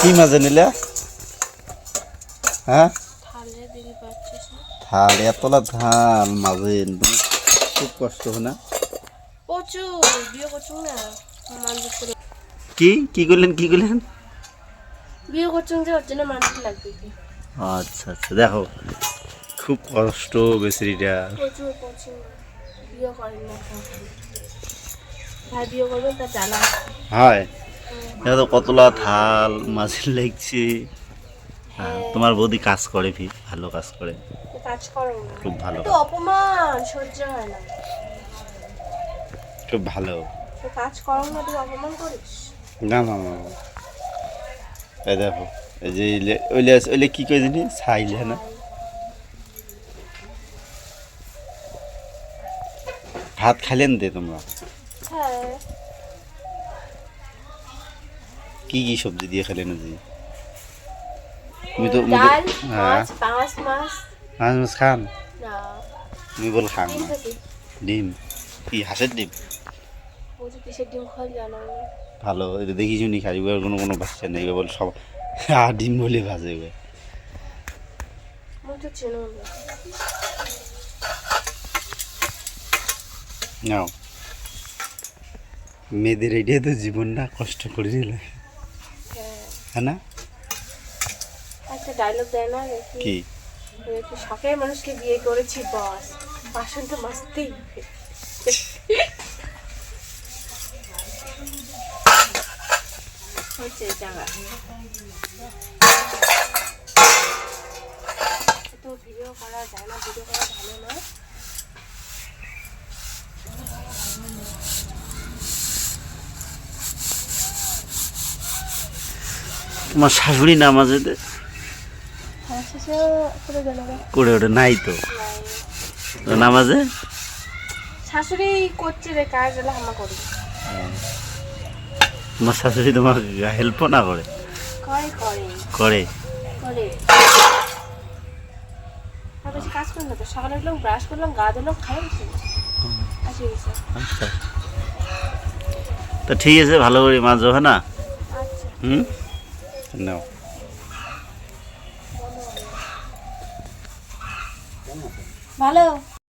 কি মাঝে নিলে হ্যাঁ? থালে দিদি থাল এতলা ধান মাঝে খুব কষ্ট হয় না? কি? কি করলেন? কি করলেন? বিয়ে করছুন যে ওর জন্য মানুষ লাগবে আচ্ছা আচ্ছা দেখো। খুব কষ্ট বেচারিটা। প্রচুর প্রচুর। বিয়ে করেন না ভাই বিয়ে করবেন তার জানা হয়। তো কতলা থাল মাঝে লেগছে হ্যাঁ, তোমার বৌদি কাজ করে ভি ভালো কাজ করে। কাজ করো খুব ভালো। একটু অপমান সহ্য হয় না। খুব ভালো। তো কাজ করো না তুই অপমান করিস? না না না। এই দেখো এই যে ইলে- ওইলে ওইলে কি কই জানি? ছাইলে না? ভাত খাইলেন দে তোমরা। কি কি সবজি দিয়ে খেলেন আজি? ডাল হ্যাঁ মাছ পাঁচ মাছ। মাছ মাছ খান? না। তুমি বল খান ডিম কি হাঁসের ডিম? ভালো এটা দেখি শুনি খাই কোনো কোনো বাচ্চা নেই বল সব আর ডিম বলে ভাজে নাও। মেয়েদের এটাই তো জীবন না কষ্ট করে হ্যাঁ না? একটা ডায়লগ দেয় না কি? শখের মানুষকে বিয়ে করেছি বস বাসন তো মাসতেই হচ্ছে জায়গা। তো ভিডিও করা যায় না ভিডিও করা ভালো না তোমার শাশুড়ি নামাজে হ্যাঁ করে ওটা নাই তো? নামাজে শাশুড়ি করছে রে কাজ এলে হামা করি। তোমার শাশুড়ি তোমার হেল্পও না করে? করে করে। করে? করে। কাজ করি না তো সকালে উঠলাম ব্রাশ করলাম গা ধুলাম খাই বসে আসি গেছে। আচ্ছা। তো ঠিক আছে ভালো করে মাছ হ্যাঁ না আচ্ছা। হুম? নাও ভালো?